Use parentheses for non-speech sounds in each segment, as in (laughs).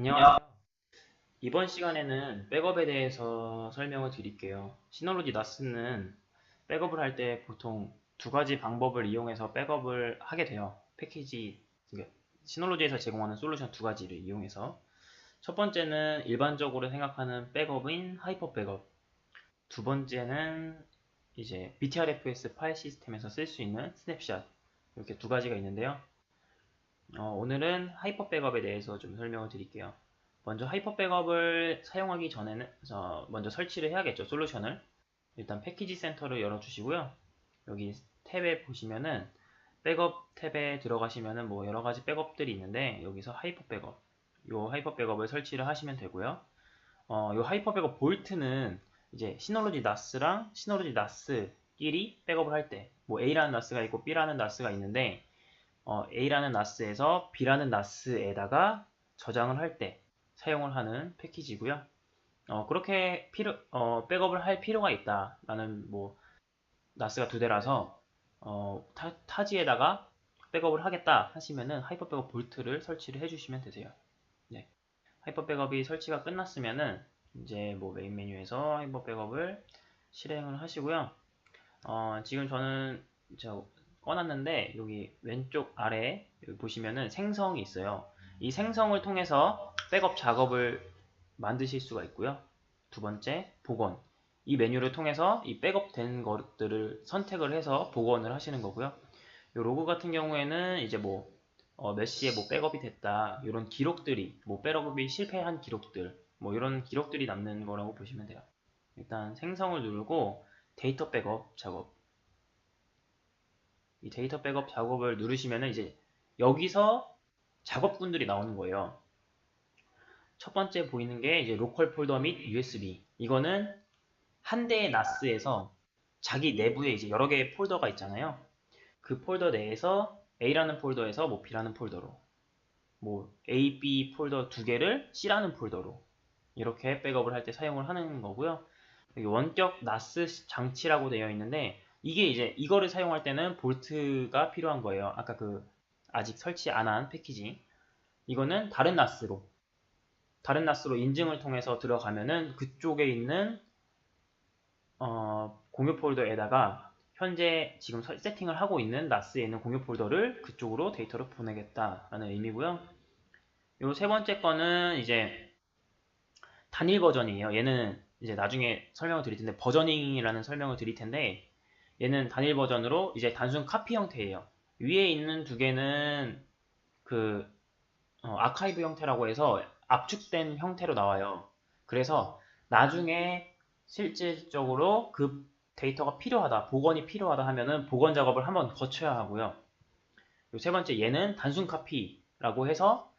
안녕하세요. 이번 시간에는 백업에 대해서 설명을 드릴게요. 시놀로지 나스는 백업을 할 때 보통 두 가지 방법을 이용해서 백업을 하게 돼요. 패키지, 그러니까 시놀로지에서 제공하는 솔루션 두 가지를 이용해서. 첫 번째는 일반적으로 생각하는 백업인 하이퍼 백업. 두 번째는 이제 BTRFS 파일 시스템에서 쓸 수 있는 스냅샷. 이렇게 두 가지가 있는데요. 어, 오늘은 하이퍼 백업에 대해서 좀 설명을 드릴게요. 먼저 하이퍼 백업을 사용하기 전에는 어, 먼저 설치를 해야겠죠. 솔루션을. 일단 패키지 센터를 열어주시고요. 여기 탭에 보시면은 백업 탭에 들어가시면은 뭐 여러 가지 백업들이 있는데 여기서 하이퍼 백업 요 하이퍼 백업을 설치를 하시면 되고요. 어, 요 하이퍼 백업 볼트는 이제 시놀로지 나스랑 시놀로지 나스끼리 백업을 할 때 뭐 A라는 나스가 있고 B라는 나스가 있는데 어, A라는 나스에서 B라는 나스에다가 저장을 할 때 사용을 하는 패키지고요. 어, 그렇게 필요, 어, 백업을 할 필요가 있다라는 뭐 나스가 두 대라서 어, 타, 타지에다가 백업을 하겠다 하시면은 하이퍼 백업 볼트를 설치를 해주시면 되세요. 네. 하이퍼 백업이 설치가 끝났으면은 이제 뭐 메인 메뉴에서 하이퍼 백업을 실행을 하시고요. 어, 지금 저는 저 꺼놨는데 여기 왼쪽 아래 여기 보시면은 생성이 있어요. 이 생성을 통해서 백업 작업을 만드실 수가 있고요. 두 번째 복원. 이 메뉴를 통해서 이 백업된 것들을 선택을 해서 복원을 하시는 거고요. 이 로그 같은 경우에는 이제 뭐 어, 몇 시에 뭐 백업이 됐다 이런 기록들이 뭐 백업이 실패한 기록들 뭐 이런 기록들이 남는 거라고 보시면 돼요. 일단 생성을 누르고 데이터 백업 작업 이 데이터 백업 작업을 누르시면 이제 여기서 작업군들이 나오는 거예요. 첫 번째 보이는 게 이제 로컬 폴더 및 USB. 이거는 한 대의 NAS에서 자기 내부에 이제 여러 개의 폴더가 있잖아요. 그 폴더 내에서 A라는 폴더에서 뭐 B라는 폴더로, 뭐 A, B 폴더 두 개를 C라는 폴더로 이렇게 백업을 할 때 사용을 하는 거고요. 여기 원격 NAS 장치라고 되어 있는데 이게 이제 이거를 사용할 때는 볼트가 필요한 거예요. 아까 그 아직 설치 안 한 패키지. 이거는 다른 나스로 다른 나스로 인증을 통해서 들어가면은 그쪽에 있는 어, 공유 폴더에다가 현재 지금 세팅을 하고 있는 나스에 있는 공유 폴더를 그쪽으로 데이터로 보내겠다라는 의미고요. 요 세 번째 거는 이제 단일 버전이에요. 얘는 이제 나중에 설명을 드릴 텐데 버저닝이라는 설명을 드릴 텐데 얘는 단일 버전으로 이제 단순 카피 형태예요. 위에 있는 두 개는 그 어, 아카이브 형태라고 해서 압축된 형태로 나와요. 그래서 나중에 실질적으로 그 데이터가 필요하다, 복원이 필요하다 하면은 복원 작업을 한번 거쳐야 하고요. 세 번째 얘는 단순 카피라고 해서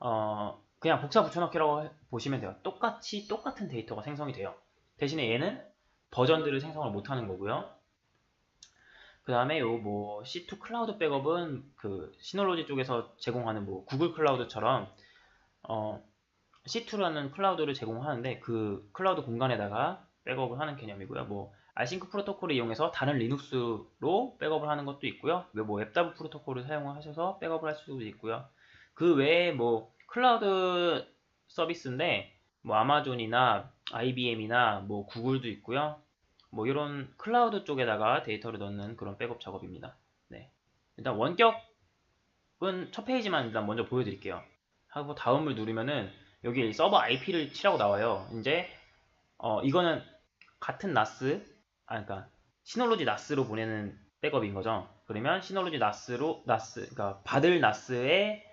어, 그냥 복사 붙여넣기라고 보시면 돼요. 똑같이 똑같은 데이터가 생성이 돼요. 대신에 얘는 버전들을 생성을 못하는 거고요. 그 다음에 요 뭐 C2 클라우드 백업은 그 시놀로지 쪽에서 제공하는 뭐 구글 클라우드처럼 어 C2라는 클라우드를 제공하는데 그 클라우드 공간에다가 백업을 하는 개념이고요. 뭐 알싱크 프로토콜을 이용해서 다른 리눅스로 백업을 하는 것도 있고요. 뭐 웹다브 프로토콜을 사용하셔서 백업을 할 수도 있고요. 그 외에 뭐 클라우드 서비스인데 뭐 아마존이나 IBM이나 뭐 구글도 있고요. 뭐 이런 클라우드 쪽에다가 데이터를 넣는 그런 백업 작업입니다. 네. 일단 원격은 첫 페이지만 일단 먼저 보여드릴게요. 하고 다음을 누르면은 여기 서버 IP를 치라고 나와요. 이제 어 이거는 같은 나스, 아 그러니까 시놀로지 나스로 보내는 백업인 거죠. 그러면 시놀로지 나스로 나스, 그러니까 받을 나스에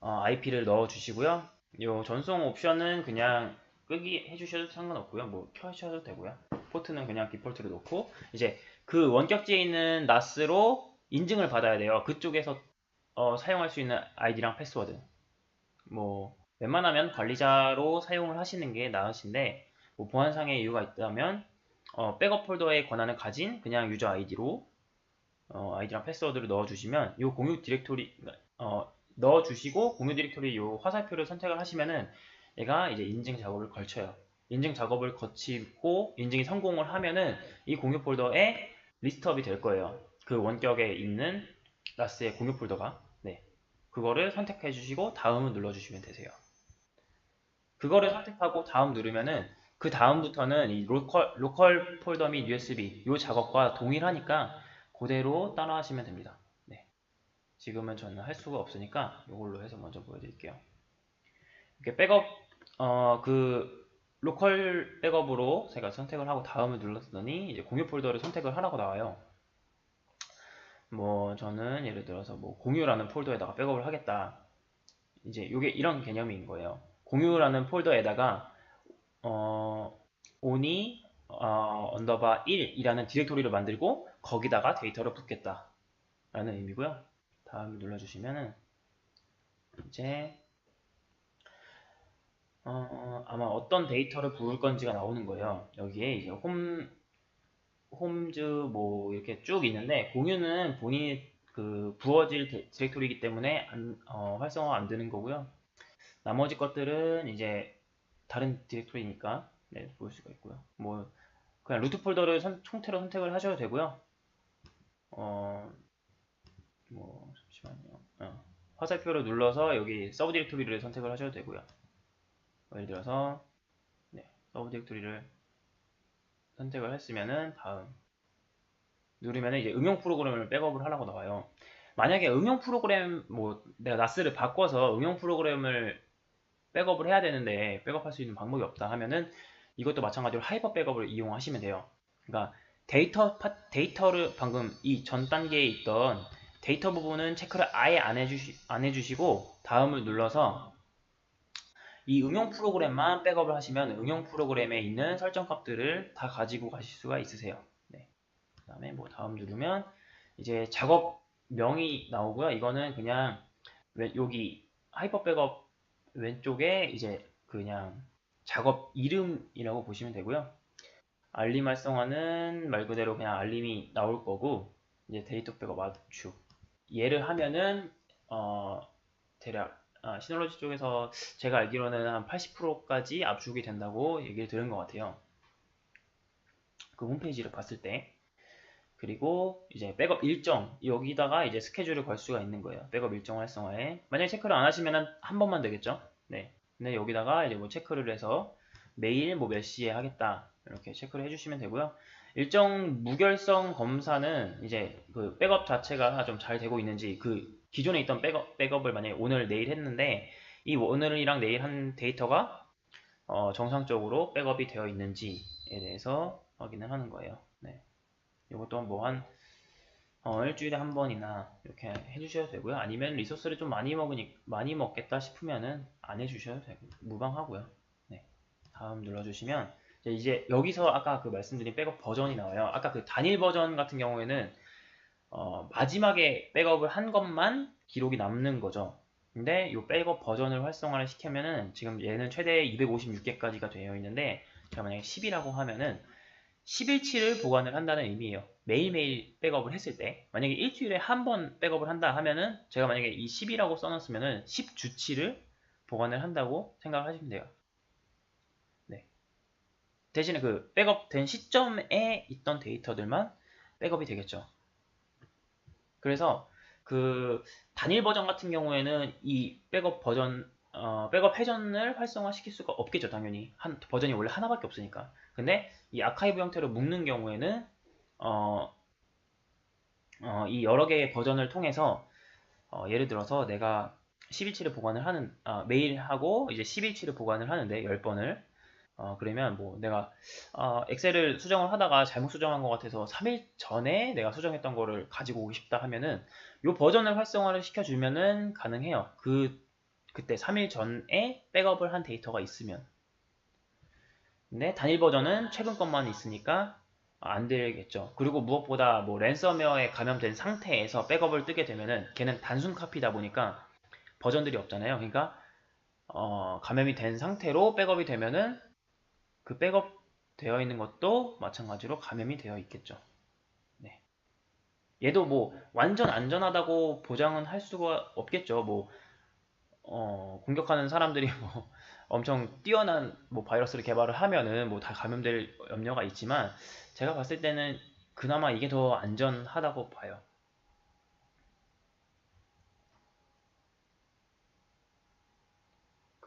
어, IP를 넣어 주시고요. 요 전송 옵션은 그냥 끄기 해주셔도 상관없고요. 뭐 켜셔도 되고요. 포트는 그냥 디폴트로 놓고 이제 그 원격지에 있는 NAS로 인증을 받아야 돼요. 그쪽에서 어, 사용할 수 있는 아이디랑 패스워드. 뭐 웬만하면 관리자로 사용을 하시는 게 나으신데 뭐 보안상의 이유가 있다면 어, 백업 폴더의 권한을 가진 그냥 유저 아이디로 어, 아이디랑 패스워드를 넣어주시면 이 공유 디렉토리 어, 넣어주시고 공유 디렉토리 이 화살표를 선택을 하시면은 얘가 이제 인증 작업을 걸쳐요. 인증 작업을 거치고 인증이 성공을 하면은 이 공유 폴더에 리스트업이 될 거예요. 그 원격에 있는 라스의 공유 폴더가 네 그거를 선택해 주시고 다음을 눌러 주시면 되세요. 그거를 선택하고 다음 누르면은 그 다음부터는 이 로컬, 로컬 폴더 및 USB 이 작업과 동일하니까 그대로 따라 하시면 됩니다. 네. 지금은 저는 할 수가 없으니까 이걸로 해서 먼저 보여드릴게요. 이렇게 백업, 어, 그, 로컬 백업으로 제가 선택을 하고 다음을 눌렀더니 이제 공유 폴더를 선택을 하라고 나와요. 뭐 저는 예를 들어서 뭐 공유라는 폴더에다가 백업을 하겠다. 이제 이게 이런 개념인 거예요. 공유라는 폴더에다가 어, on이 어, 언더바 1이라는 디렉토리를 만들고 거기다가 데이터를 붙겠다 라는 의미고요 다음 눌러주시면은 이제 어, 아마 어떤 데이터를 부을 건지가 나오는 거예요 여기에 이제 홈 홈즈 뭐 이렇게 쭉 있는데 공유는 본인이 그 부어질 데, 디렉토리이기 때문에 안, 어, 활성화가 안 되는 거고요 나머지 것들은 이제 다른 디렉토리니까 네, 볼 수가 있고요. 뭐 그냥 루트 폴더를 선, 총태로 선택을 하셔도 되고요. 어, 뭐 잠시만요. 어, 화살표를 눌러서 여기 서브 디렉토리를 선택을 하셔도 되고요. 예를 들어서 네, 서브 디렉토리를 선택을 했으면은 다음 누르면은 이제 응용 프로그램을 백업을 하라고 나와요. 만약에 응용 프로그램 뭐 내가 나스를 바꿔서 응용 프로그램을 백업을 해야 되는데 백업할 수 있는 방법이 없다 하면은 이것도 마찬가지로 하이퍼 백업을 이용하시면 돼요. 그러니까 데이터 파, 데이터를 방금 이 전 단계에 있던 데이터 부분은 체크를 아예 안, 해주시, 안 해주시고 다음을 눌러서 이 응용 프로그램만 백업을 하시면 응용 프로그램에 있는 설정 값들을 다 가지고 가실 수가 있으세요. 네. 그 다음에 뭐 다음 누르면 이제 작업명이 나오고요. 이거는 그냥 여기 하이퍼 백업 왼쪽에 이제 그냥 작업 이름이라고 보시면 되고요. 알림 활성화는 말 그대로 그냥 알림이 나올 거고 이제 데이터 백업 압축 얘를 하면은 어 대략 아, 시놀로지 쪽에서 제가 알기로는 한 80%까지 압축이 된다고 얘기를 들은 것 같아요. 그 홈페이지를 봤을 때 그리고 이제 백업 일정 여기다가 이제 스케줄을 걸 수가 있는 거예요. 백업 일정 활성화에 만약에 체크를 안 하시면 한 번만 되겠죠. 네. 근데 여기다가 이제 뭐 체크를 해서 매일 뭐 몇 시에 하겠다 이렇게 체크를 해주시면 되고요. 일정 무결성 검사는 이제 그 백업 자체가 좀 잘 되고 있는지 그 기존에 있던 백업, 백업을 만약에 오늘 내일 했는데 이 오늘이랑 내일 한 데이터가 어 정상적으로 백업이 되어 있는지에 대해서 확인을 하는 거예요. 네. 이것도 뭐한 어, 일주일에 한 번이나 이렇게 해주셔도 되고요. 아니면 리소스를 좀 많이 먹으니 많이 먹겠다 싶으면은 안 해주셔도 되고 무방하고요. 네. 다음 눌러주시면 이제 여기서 아까 그 말씀드린 백업 버전이 나와요. 아까 그 단일 버전 같은 경우에는 어, 마지막에 백업을 한 것만 기록이 남는 거죠. 근데 이 백업 버전을 활성화를 시키면은 지금 얘는 최대 256개까지가 되어 있는데 제가 만약에 10이라고 하면은 10일치를 보관을 한다는 의미예요. 매일매일 백업을 했을 때 만약에 일주일에 한 번 백업을 한다 하면은 제가 만약에 이 10이라고 써놨으면은 10주치를 보관을 한다고 생각하시면 돼요. 네. 대신에 그 백업된 시점에 있던 데이터들만 백업이 되겠죠. 그래서 그 단일 버전 같은 경우에는 이 백업 버전 어, 백업 회전을 활성화시킬 수가 없겠죠 당연히. 한 버전이 원래 하나밖에 없으니까. 근데 이 아카이브 형태로 묶는 경우에는 어, 어, 이 여러 개의 버전을 통해서 어, 예를 들어서 내가 10일치를 보관을 하는 아, 매일 하고 이제 10일치를 보관을 하는데 10번을 어, 그러면 뭐 내가 어, 엑셀을 수정을 하다가 잘못 수정한 것 같아서 3일 전에 내가 수정했던 거를 가지고 오고 싶다 하면은 이 버전을 활성화를 시켜주면은 가능해요. 그 그때 3일 전에 백업을 한 데이터가 있으면 근데 단일 버전은 최근 것만 있으니까 안 되겠죠. 그리고 무엇보다 뭐 랜섬웨어에 감염된 상태에서 백업을 뜨게 되면은 걔는 단순 카피다 보니까 버전들이 없잖아요. 그러니까 어, 감염이 된 상태로 백업이 되면은 그 백업 되어 있는 것도 마찬가지로 감염이 되어 있겠죠. 네. 얘도 뭐 완전 안전하다고 보장은 할 수가 없겠죠. 뭐 어, 공격하는 사람들이 (laughs) 뭐 엄청 뛰어난 뭐 바이러스를 개발을 하면은 뭐 다 감염될 염려가 있지만 제가 봤을 때는 그나마 이게 더 안전하다고 봐요.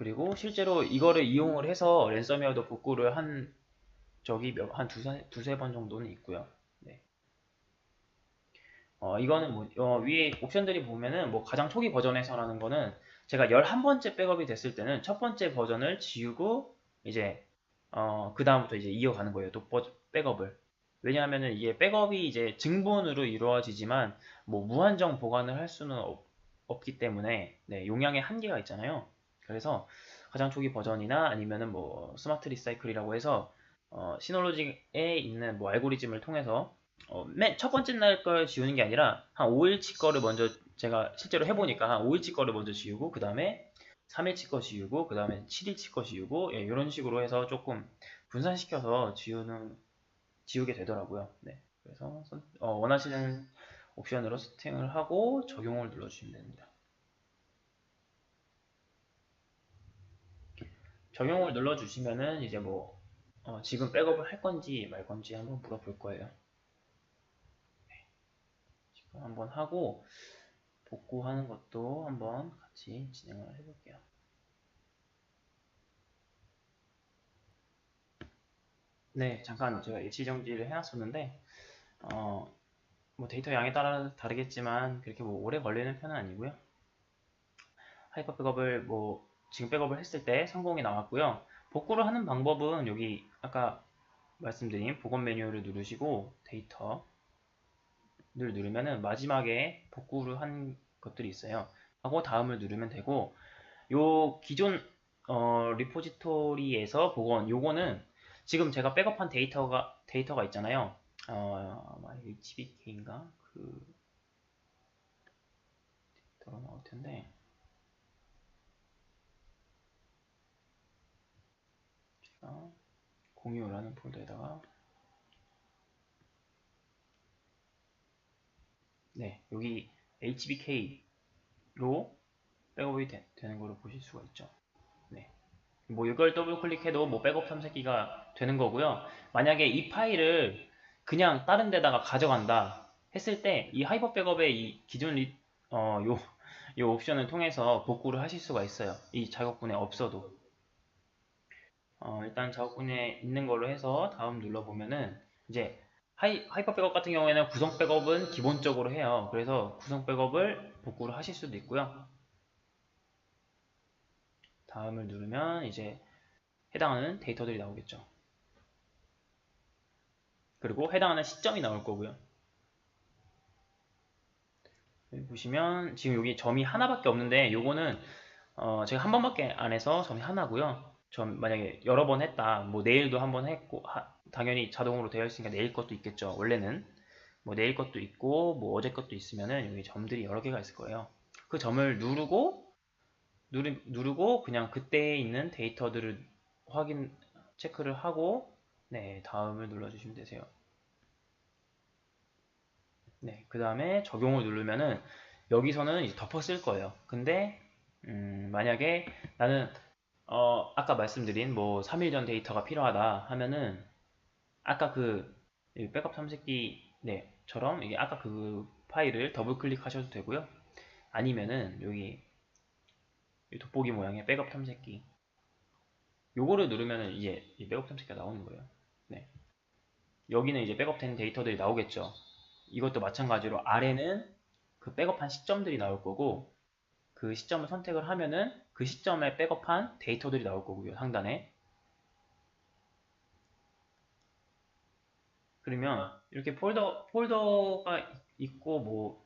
그리고 실제로 이거를 이용을 해서 랜섬웨어도 복구를 한 적이 몇, 한 두세, 두세 번 정도는 있고요. 네. 어, 이거는 뭐, 어, 위에 옵션들이 보면은 뭐 가장 초기 버전에서라는 거는 제가 11번째 백업이 됐을 때는 첫 번째 버전을 지우고 이제 어, 그 다음부터 이제 이어가는 거예요. 또 버- 백업을. 왜냐하면은 이게 백업이 이제 증본으로 이루어지지만 뭐 무한정 보관을 할 수는 없, 기 때문에 네, 용량의 한계가 있잖아요. 그래서 가장 초기 버전이나 아니면은 뭐 스마트 리사이클이라고 해서 어, 시놀로직에 있는 뭐 알고리즘을 통해서 어, 맨 첫 번째 날 걸 지우는 게 아니라 한 5일치 거를 먼저 제가 실제로 해보니까 한 5일치 거를 먼저 지우고 그 다음에 3일치 거 지우고 그 다음에 7일치 거 지우고 예, 이런 식으로 해서 조금 분산시켜서 지우는 지우게 되더라고요. 네, 그래서 선- 어, 원하시는 옵션으로 세팅을 하고 적용을 눌러주시면 됩니다. 적용을 눌러주시면은 이제 뭐 어, 지금 백업을 할 건지 말 건지 한번 물어볼 거예요. 네, 지금 한번 하고 복구하는 것도 한번 같이 진행을 해볼게요. 네, 잠깐 제가 일치 정지를 해놨었는데 어, 뭐 데이터 양에 따라 다르겠지만 그렇게 뭐 오래 걸리는 편은 아니고요. 하이퍼 백업을 뭐 지금 백업을 했을 때 성공이 나왔고요. 복구를 하는 방법은 여기 아까 말씀드린 복원 메뉴를 누르시고 데이터를 누르면은 마지막에 복구를 한 것들이 있어요. 하고 다음을 누르면 되고 요 기존 어, 리포지토리에서 복원 요거는 지금 제가 백업한 데이터가 데이터가 있잖아요. 어, 아마 HBK인가 그 데이터가 나올 텐데 제가 공유라는 폴더에다가 네 여기 HBK로 백업이 되, 는 거를 보실 수가 있죠. 네. 뭐 이걸 더블 클릭해도 뭐 백업 탐색기가 되는 거고요. 만약에 이 파일을 그냥 다른 데다가 가져간다 했을 때 이 하이퍼 백업의 이 기존 리, 어, 요, 요 옵션을 통해서 복구를 하실 수가 있어요. 이 작업군에 없어도. 어, 일단 작업군에 있는 걸로 해서 다음 눌러보면은 이제 하이, 하이퍼 백업 같은 경우에는 구성 백업은 기본적으로 해요. 그래서 구성 백업을 복구를 하실 수도 있고요. 다음을 누르면 이제 해당하는 데이터들이 나오겠죠. 그리고 해당하는 시점이 나올 거고요. 여기 보시면 지금 여기 점이 하나밖에 없는데 요거는 어 제가 한 번밖에 안 해서 점이 하나고요. 점 만약에 여러 번 했다. 뭐 내일도 한 번 했고 하, 당연히 자동으로 되어 있으니까 내일 것도 있겠죠. 원래는 뭐 내일 것도 있고 뭐 어제 것도 있으면은 여기 점들이 여러 개가 있을 거예요. 그 점을 누르고 누르, 누르고 그냥 그때 있는 데이터들을 확인 체크를 하고 네 다음을 눌러주시면 되세요. 네, 그 다음에 적용을 누르면은 여기서는 이제 덮어 쓸 거예요. 근데 음, 만약에 나는 어, 아까 말씀드린 뭐 3일 전 데이터가 필요하다 하면은 아까 그 백업 탐색기 네처럼 이게 아까 그 파일을 더블 클릭하셔도 되고요. 아니면은 여기 돋보기 모양의 백업 탐색기 요거를 누르면은 이제 이 백업 탐색기가 나오는 거예요. 네. 여기는 이제 백업된 데이터들이 나오겠죠. 이것도 마찬가지로 아래는 그 백업한 시점들이 나올 거고 그 시점을 선택을 하면은 그 시점에 백업한 데이터들이 나올 거고요. 상단에 그러면 이렇게 폴더 폴더가 있고 뭐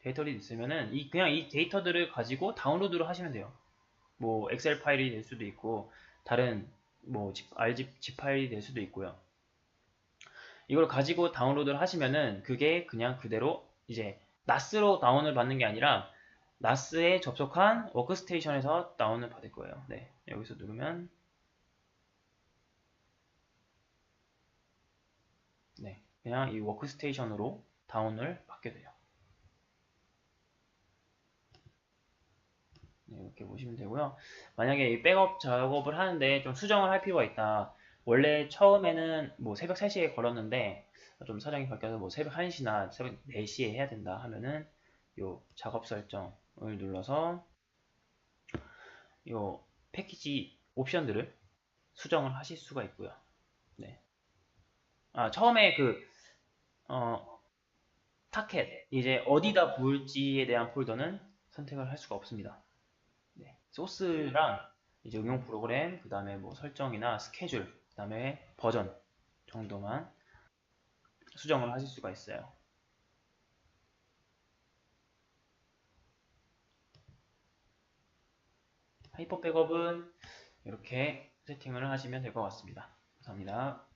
데이터들이 있으면은 이 그냥 이 데이터들을 가지고 다운로드를 하시면 돼요. 뭐 엑셀 파일이 될 수도 있고 다른 뭐 RGB 집 파일이 될 수도 있고요. 이걸 가지고 다운로드를 하시면은 그게 그냥 그대로 이제 나스로 다운을 받는 게 아니라 나스에 접속한 워크스테이션에서 다운을 받을 거예요. 네, 여기서 누르면 네, 그냥 이 워크스테이션으로 다운을 받게 돼요. 네, 이렇게 보시면 되고요. 만약에 이 백업 작업을 하는데 좀 수정을 할 필요가 있다. 원래 처음에는 뭐 새벽 3시에 걸었는데 좀 사정이 바뀌어서 뭐 새벽 1시나 새벽 4시에 해야 된다 하면은 요 작업 설정을 눌러서 요 패키지 옵션들을 수정을 하실 수가 있고요. 네. 아, 처음에 그, 어, 타켓, 이제 어디다 부을지에 대한 폴더는 선택을 할 수가 없습니다. 네. 소스랑 이제 응용 프로그램, 그 다음에 뭐 설정이나 스케줄, 그 다음에 버전 정도만 수정을 하실 수가 있어요. 하이퍼 백업은 이렇게 세팅을 하시면 될 것 같습니다. 감사합니다.